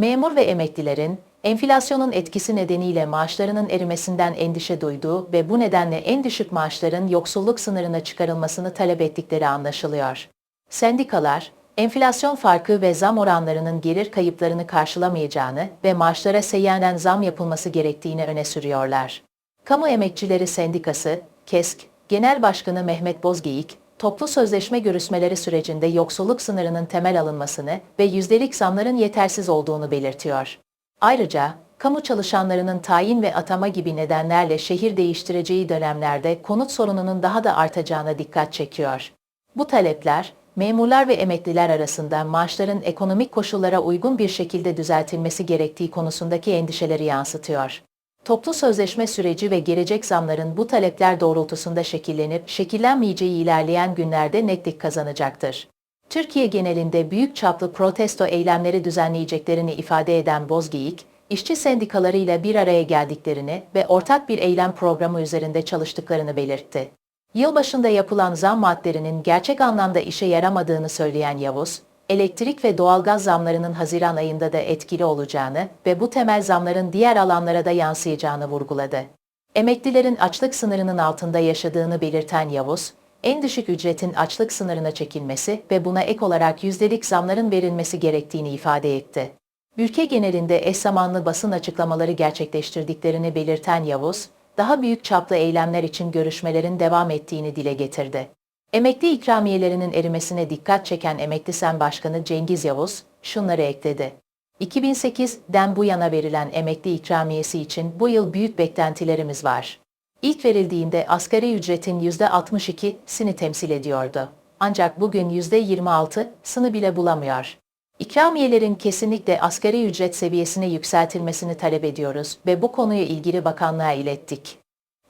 Memur ve emeklilerin enflasyonun etkisi nedeniyle maaşlarının erimesinden endişe duyduğu ve bu nedenle en düşük maaşların yoksulluk sınırına çıkarılmasını talep ettikleri anlaşılıyor. Sendikalar, enflasyon farkı ve zam oranlarının gelir kayıplarını karşılamayacağını ve maaşlara seyyanen zam yapılması gerektiğini öne sürüyorlar. Kamu Emekçileri Sendikası, KESK, Genel Başkanı Mehmet Bozgeyik, toplu sözleşme görüşmeleri sürecinde yoksulluk sınırının temel alınmasını ve yüzdelik zamların yetersiz olduğunu belirtiyor. Ayrıca, kamu çalışanlarının tayin ve atama gibi nedenlerle şehir değiştireceği dönemlerde konut sorununun daha da artacağına dikkat çekiyor. Bu talepler, memurlar ve emekliler arasında maaşların ekonomik koşullara uygun bir şekilde düzeltilmesi gerektiği konusundaki endişeleri yansıtıyor. Toplu sözleşme süreci ve gelecek zamların bu talepler doğrultusunda şekillenip şekillenmeyeceği ilerleyen günlerde netlik kazanacaktır. Türkiye genelinde büyük çaplı protesto eylemleri düzenleyeceklerini ifade eden Bozgeyik, işçi sendikalarıyla bir araya geldiklerini ve ortak bir eylem programı üzerinde çalıştıklarını belirtti. Yılbaşında yapılan zam maddelerinin gerçek anlamda işe yaramadığını söyleyen Yavuz, elektrik ve doğalgaz zamlarının Haziran ayında da etkili olacağını ve bu temel zamların diğer alanlara da yansıyacağını vurguladı. Emeklilerin açlık sınırının altında yaşadığını belirten Yavuz, en düşük ücretin açlık sınırına çekilmesi ve buna ek olarak yüzdelik zamların verilmesi gerektiğini ifade etti. Ülke genelinde eş zamanlı basın açıklamaları gerçekleştirdiklerini belirten Yavuz, daha büyük çaplı eylemler için görüşmelerin devam ettiğini dile getirdi. Emekli ikramiyelerinin erimesine dikkat çeken Emekli Sen Başkanı Cengiz Yavuz şunları ekledi. 2008'den bu yana verilen emekli ikramiyesi için bu yıl büyük beklentilerimiz var. İlk verildiğinde asgari ücretin %62'sini temsil ediyordu. Ancak bugün %26'sını bile bulamıyor. İkramiyelerin kesinlikle asgari ücret seviyesine yükseltilmesini talep ediyoruz ve bu konuyu ilgili bakanlığa ilettik.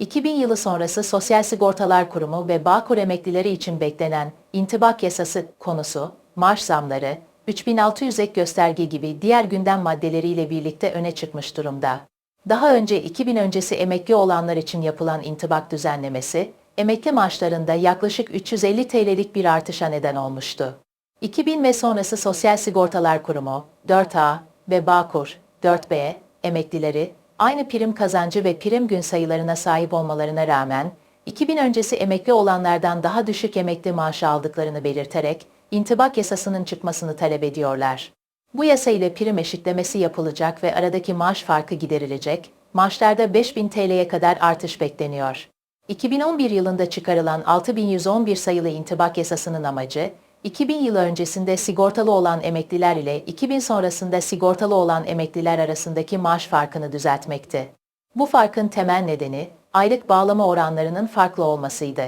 2000 yılı sonrası Sosyal Sigortalar Kurumu ve Bağkur emeklileri için beklenen intibak yasası konusu, maaş zamları, 3600 ek gösterge gibi diğer gündem maddeleriyle birlikte öne çıkmış durumda. Daha önce 2000 öncesi emekli olanlar için yapılan intibak düzenlemesi, emekli maaşlarında yaklaşık 350 TL'lik bir artışa neden olmuştu. 2000 ve sonrası Sosyal Sigortalar Kurumu, 4A ve Bağkur, 4B, emeklileri, aynı prim kazancı ve prim gün sayılarına sahip olmalarına rağmen, 2000 öncesi emekli olanlardan daha düşük emekli maaşı aldıklarını belirterek, intibak yasasının çıkmasını talep ediyorlar. Bu yasa ile prim eşitlemesi yapılacak ve aradaki maaş farkı giderilecek, maaşlarda 5000 TL'ye kadar artış bekleniyor. 2011 yılında çıkarılan 6111 sayılı intibak yasasının amacı, 2000 yılı öncesinde sigortalı olan emekliler ile 2000 sonrasında sigortalı olan emekliler arasındaki maaş farkını düzeltmekti. Bu farkın temel nedeni, aylık bağlama oranlarının farklı olmasıydı.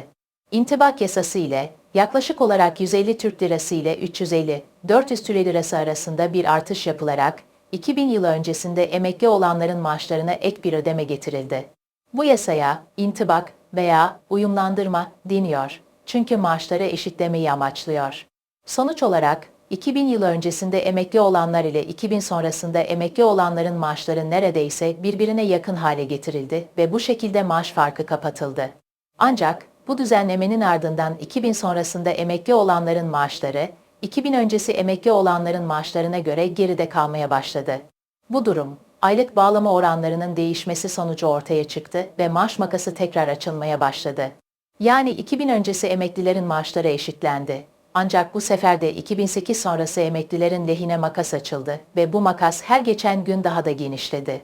İntibak yasası ile yaklaşık olarak 150 Türk Lirası ile 350, 400 Türk Lirası arasında bir artış yapılarak 2000 yılı öncesinde emekli olanların maaşlarına ek bir ödeme getirildi. Bu yasaya intibak veya uyumlandırma deniyor çünkü maaşları eşitlemeyi amaçlıyor. Sonuç olarak 2000 yılı öncesinde emekli olanlar ile 2000 sonrasında emekli olanların maaşları neredeyse birbirine yakın hale getirildi ve bu şekilde maaş farkı kapatıldı. Ancak bu düzenlemenin ardından 2000 sonrasında emekli olanların maaşları, 2000 öncesi emekli olanların maaşlarına göre geride kalmaya başladı. Bu durum, aylık bağlama oranlarının değişmesi sonucu ortaya çıktı ve maaş makası tekrar açılmaya başladı. Yani 2000 öncesi emeklilerin maaşları eşitlendi. Ancak bu sefer de 2008 sonrası emeklilerin lehine makas açıldı ve bu makas her geçen gün daha da genişledi.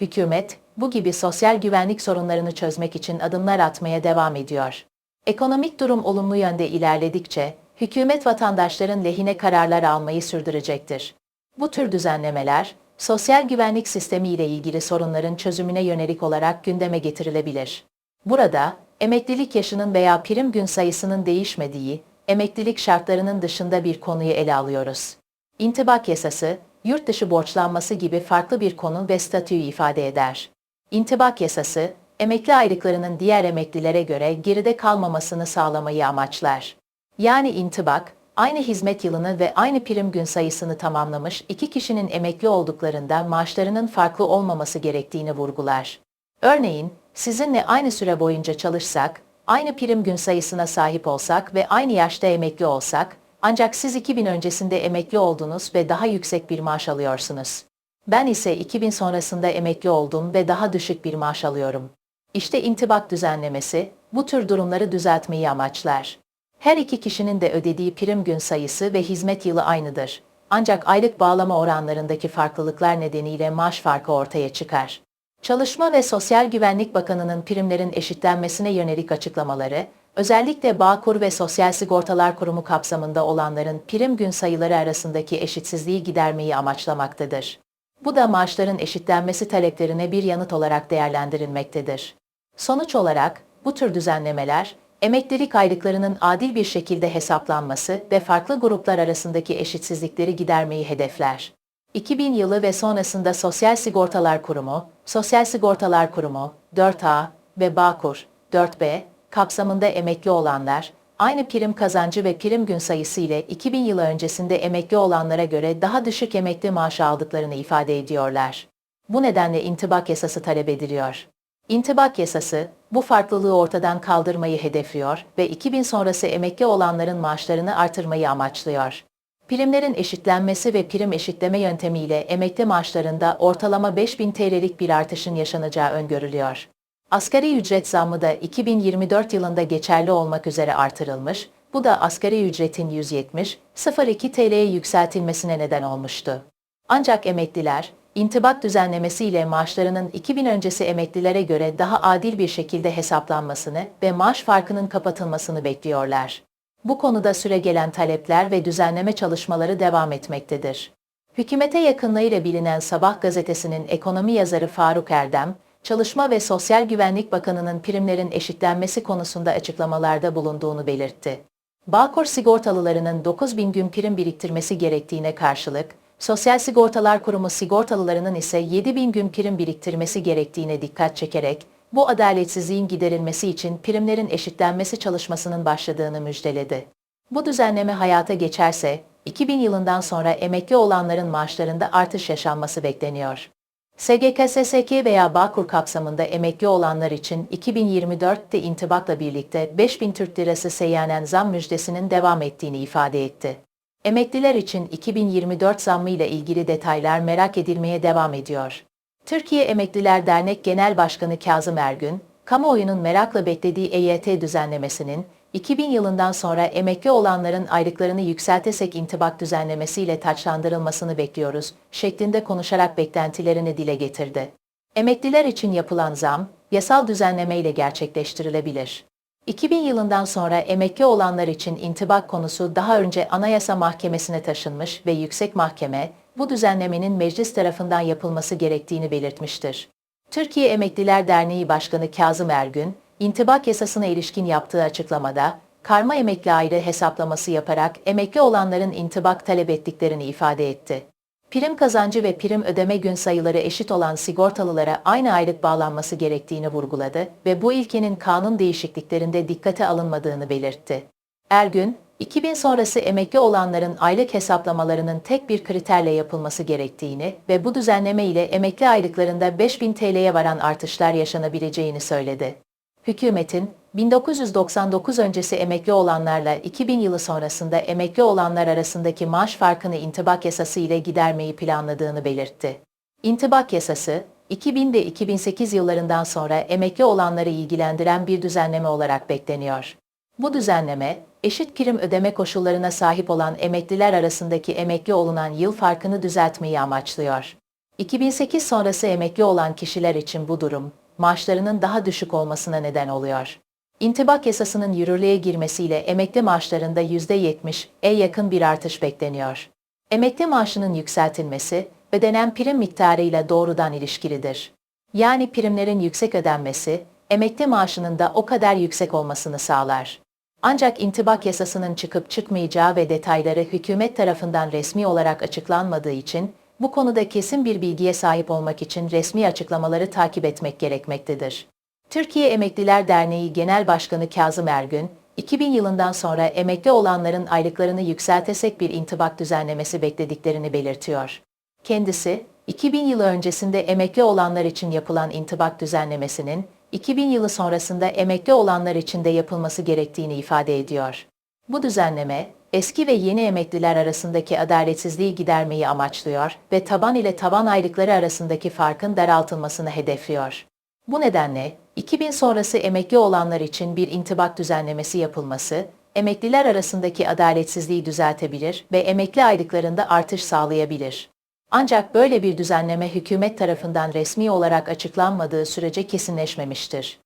Hükümet, bu gibi sosyal güvenlik sorunlarını çözmek için adımlar atmaya devam ediyor. Ekonomik durum olumlu yönde ilerledikçe, hükümet vatandaşların lehine kararlar almayı sürdürecektir. Bu tür düzenlemeler, sosyal güvenlik sistemi ile ilgili sorunların çözümüne yönelik olarak gündeme getirilebilir. Burada, emeklilik yaşının veya prim gün sayısının değişmediği, emeklilik şartlarının dışında bir konuyu ele alıyoruz. İntibak yasası, yurt dışı borçlanması gibi farklı bir konu ve statüyü ifade eder. İntibak yasası, emekli aylıklarının diğer emeklilere göre geride kalmamasını sağlamayı amaçlar. Yani intibak, aynı hizmet yılını ve aynı prim gün sayısını tamamlamış iki kişinin emekli olduklarında maaşlarının farklı olmaması gerektiğini vurgular. Örneğin, sizinle aynı süre boyunca çalışsak, aynı prim gün sayısına sahip olsak ve aynı yaşta emekli olsak, ancak siz 2000 öncesinde emekli oldunuz ve daha yüksek bir maaş alıyorsunuz. Ben ise 2000 sonrasında emekli oldum ve daha düşük bir maaş alıyorum. İşte intibak düzenlemesi, bu tür durumları düzeltmeyi amaçlar. Her iki kişinin de ödediği prim gün sayısı ve hizmet yılı aynıdır. Ancak aylık bağlama oranlarındaki farklılıklar nedeniyle maaş farkı ortaya çıkar. Çalışma ve Sosyal Güvenlik Bakanı'nın primlerin eşitlenmesine yönelik açıklamaları, özellikle Bağkur ve Sosyal Sigortalar Kurumu kapsamında olanların prim gün sayıları arasındaki eşitsizliği gidermeyi amaçlamaktadır. Bu da maaşların eşitlenmesi taleplerine bir yanıt olarak değerlendirilmektedir. Sonuç olarak bu tür düzenlemeler, emeklilik aylıklarının adil bir şekilde hesaplanması ve farklı gruplar arasındaki eşitsizlikleri gidermeyi hedefler. 2000 yılı ve sonrasında Sosyal Sigortalar Kurumu, Sosyal Sigortalar Kurumu, 4A ve Bağkur, 4B kapsamında emekli olanlar, aynı prim kazancı ve prim gün sayısı ile 2000 yılı öncesinde emekli olanlara göre daha düşük emekli maaşı aldıklarını ifade ediyorlar. Bu nedenle intibak yasası talep ediliyor. İntibak yasası, bu farklılığı ortadan kaldırmayı hedefliyor ve 2000 sonrası emekli olanların maaşlarını artırmayı amaçlıyor. Primlerin eşitlenmesi ve prim eşitleme yöntemiyle emekli maaşlarında ortalama 5000 TL'lik bir artışın yaşanacağı öngörülüyor. Asgari ücret zammı da 2024 yılında geçerli olmak üzere artırılmış, bu da asgari ücretin 170,02 TL'ye yükseltilmesine neden olmuştu. Ancak emekliler, intibak düzenlemesiyle maaşlarının 2000 öncesi emeklilere göre daha adil bir şekilde hesaplanmasını ve maaş farkının kapatılmasını bekliyorlar. Bu konuda süre gelen talepler ve düzenleme çalışmaları devam etmektedir. Hükümete yakınlığıyla bilinen Sabah gazetesinin ekonomi yazarı Faruk Erdem, Çalışma ve Sosyal Güvenlik Bakanı'nın primlerin eşitlenmesi konusunda açıklamalarda bulunduğunu belirtti. Bağkur sigortalılarının 9 bin gün prim biriktirmesi gerektiğine karşılık, Sosyal Sigortalar Kurumu sigortalılarının ise 7 bin gün prim biriktirmesi gerektiğine dikkat çekerek, bu adaletsizliğin giderilmesi için primlerin eşitlenmesi çalışmasının başladığını müjdeledi. Bu düzenleme hayata geçerse, 2000 yılından sonra emekli olanların maaşlarında artış yaşanması bekleniyor. SGK, SSK veya Bağkur kapsamında emekli olanlar için 2024'te intibakla birlikte 5000 Türk Lirası seyyanen zam müjdesinin devam ettiğini ifade etti. Emekliler için 2024 zammı ile ilgili detaylar merak edilmeye devam ediyor. Türkiye Emekliler Dernek Genel Başkanı Kazım Ergün, kamuoyunun merakla beklediği EYT düzenlemesinin 2000 yılından sonra emekli olanların aylıklarını yükseltesek intibak düzenlemesiyle taçlandırılmasını bekliyoruz, şeklinde konuşarak beklentilerini dile getirdi. Emekliler için yapılan zam, yasal düzenlemeyle gerçekleştirilebilir. 2000 yılından sonra emekli olanlar için intibak konusu daha önce Anayasa Mahkemesi'ne taşınmış ve Yüksek Mahkeme, bu düzenlemenin meclis tarafından yapılması gerektiğini belirtmiştir. Türkiye Emekliler Derneği Başkanı Kazım Ergün, intibak yasasına ilişkin yaptığı açıklamada, karma emekli ayrı hesaplaması yaparak emekli olanların intibak talep ettiklerini ifade etti. Prim kazancı ve prim ödeme gün sayıları eşit olan sigortalılara aynı aylık bağlanması gerektiğini vurguladı ve bu ilkenin kanun değişikliklerinde dikkate alınmadığını belirtti. Ergün, 2000 sonrası emekli olanların aylık hesaplamalarının tek bir kriterle yapılması gerektiğini ve bu düzenleme ile emekli aylıklarında 5000 TL'ye varan artışlar yaşanabileceğini söyledi. Hükümetin 1999 öncesi emekli olanlarla 2000 yılı sonrasında emekli olanlar arasındaki maaş farkını intibak yasası ile gidermeyi planladığını belirtti. İntibak yasası, 2000 ve 2008 yıllarından sonra emekli olanları ilgilendiren bir düzenleme olarak bekleniyor. Bu düzenleme, eşit prim ödeme koşullarına sahip olan emekliler arasındaki emekli olunan yıl farkını düzeltmeyi amaçlıyor. 2008 sonrası emekli olan kişiler için bu durum, maaşlarının daha düşük olmasına neden oluyor. İntibak yasasının yürürlüğe girmesiyle emekli maaşlarında %70'e yakın bir artış bekleniyor. Emekli maaşının yükseltilmesi, ödenen prim miktarıyla doğrudan ilişkilidir. Yani primlerin yüksek ödenmesi, emekli maaşının da o kadar yüksek olmasını sağlar. Ancak intibak yasasının çıkıp çıkmayacağı ve detayları hükümet tarafından resmi olarak açıklanmadığı için bu konuda kesin bir bilgiye sahip olmak için resmi açıklamaları takip etmek gerekmektedir. Türkiye Emekliler Derneği Genel Başkanı Kazım Ergün, 2000 yılından sonra emekli olanların aylıklarını yükseltesek bir intibak düzenlemesi beklediklerini belirtiyor. Kendisi, 2000 yılı öncesinde emekli olanlar için yapılan intibak düzenlemesinin 2000 yılı sonrasında emekli olanlar için de yapılması gerektiğini ifade ediyor. Bu düzenleme, eski ve yeni emekliler arasındaki adaletsizliği gidermeyi amaçlıyor ve taban ile taban aylıkları arasındaki farkın daraltılmasını hedefliyor. Bu nedenle 2000 sonrası emekli olanlar için bir intibak düzenlemesi yapılması, emekliler arasındaki adaletsizliği düzeltebilir ve emekli aylıklarında artış sağlayabilir. Ancak böyle bir düzenleme hükümet tarafından resmi olarak açıklanmadığı sürece kesinleşmemiştir.